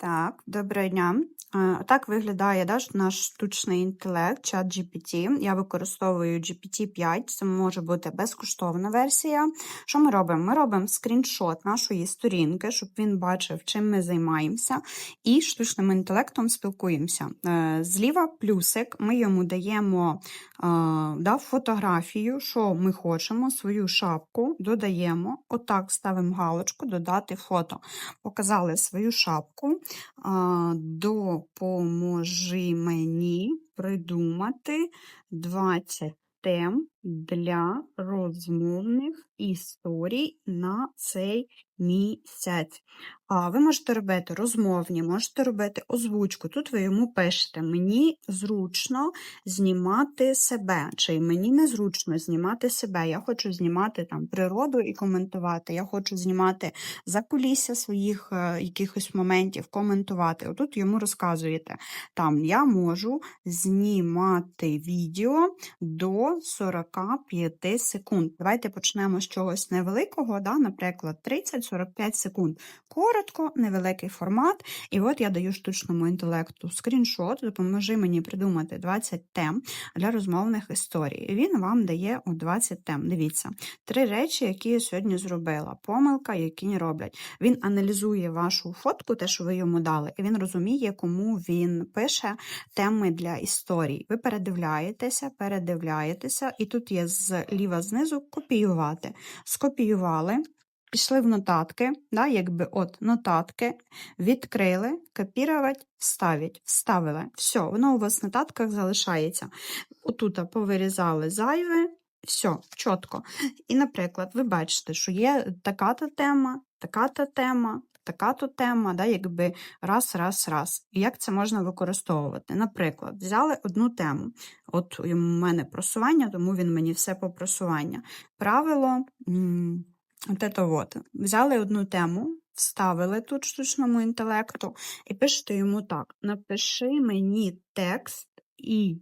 Так, доброго дня. Е, Так виглядає да, наш штучний інтелект, чат GPT. Я використовую GPT-5, це може бути безкоштовна версія. Що ми робимо? Ми робимо скріншот нашої сторінки, щоб він бачив, чим ми займаємося, і штучним інтелектом спілкуємося. Е, Зліва плюсик, ми йому даємо е, да, фотографію, що ми хочемо, свою шапку, додаємо, отак ставимо галочку, додати фото. Показали свою шапку. Допоможи мені придумати 20 тем для розмовних історій на цей місяць. А ви можете робити розмовні, можете робити озвучку. Тут ви йому пишете: мені зручно знімати себе, чи мені незручно знімати себе. Я хочу знімати там природу і коментувати. Я хочу знімати закулісся своїх е, якихось моментів, коментувати. Отут йому розказуєте, там я можу знімати відео до 45 секунд. Давайте почнемо з чогось невеликого, да, наприклад, 30-45 секунд. Коротко, невеликий формат. І от я даю штучному інтелекту скріншот, допоможи мені придумати 20 тем для розмовних історій. Він вам дає у 20 тем. Дивіться, три речі, які я сьогодні зробила. Помилка, які не роблять. Він аналізує вашу фотку, те, що ви йому дали, і він розуміє, кому він пише теми для історій. Ви передивляєтеся, передивляєтеся, і тут є зліва знизу копіювати. Скопіювали. Пішли в нотатки, да, якби от нотатки, відкрили, копірувати, вставить, вставили. Все, воно у вас в нотатках залишається. Отут повирізали зайве, все, чітко. І, наприклад, ви бачите, що є така-то тема, така-то тема, така-то тема, да, якби раз, раз, раз. І як це можна використовувати? Наприклад, взяли одну тему. От у мене просування, тому він мені все по просування. Правило. От. Взяли одну тему, вставили тут штучному інтелекту і пишете йому так: напиши мені текст і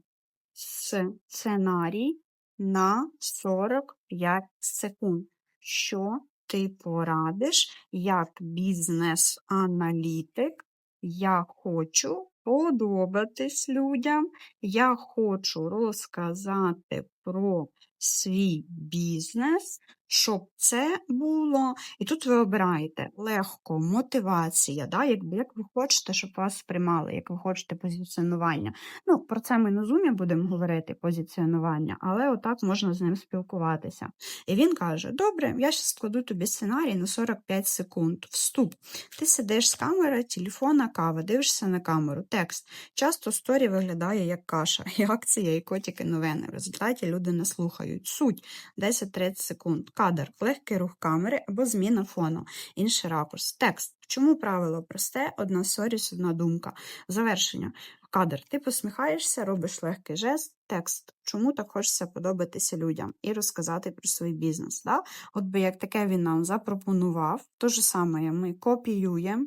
сценарій на 45 секунд. Що ти порадиш як бізнес-аналітик? Я хочу подобатись людям, я хочу розказати про свій бізнес, щоб це було. І тут ви обираєте легко, мотивація, да? якби як ви хочете, щоб вас сприймали, як ви хочете позиціонування. Ну, про це ми на зумі будемо говорити, позиціонування, але отак можна з ним спілкуватися. І він каже: Добре, я зараз складу тобі сценарій на 45 секунд. Вступ. Ти сидиш з камери, телефона, кава, дивишся на камеру, текст. Часто сторі виглядає як каша, і акція, і котики новини. В результаті люди не слухають. Суть 10-30 секунд. Кадр, легкий рух камери або зміна фону, інший ракурс. Текст. Чому правило просте? Одна соріс, одна думка. Завершення. Кадр. Ти посміхаєшся, робиш легкий жест, текст. Чому так хочеться подобатися людям і розказати про свій бізнес. Да? От би як таке він нам запропонував, то ж саме ми копіюємо.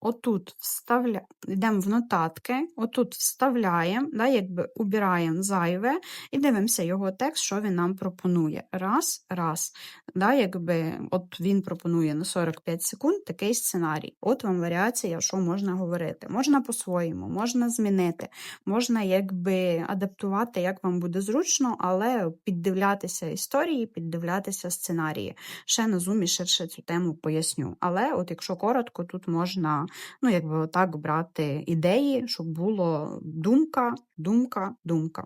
Отут вставля... йдемо в нотатки, отут вставляємо, да, якби убираємо зайве і дивимося його текст, що він нам пропонує. Раз, раз. Да, якби, от він пропонує на 45 секунд такий сценарій. От вам варіація, що можна говорити. Можна по-своєму, можна змінити, можна якби адаптувати, як вам буде зручно, але піддивлятися історії, піддивлятися сценарії. Ще на зумі ширше цю тему поясню. Але от якщо коротко, тут можна ну, якби отак брати ідеї, щоб було думка, думка, думка.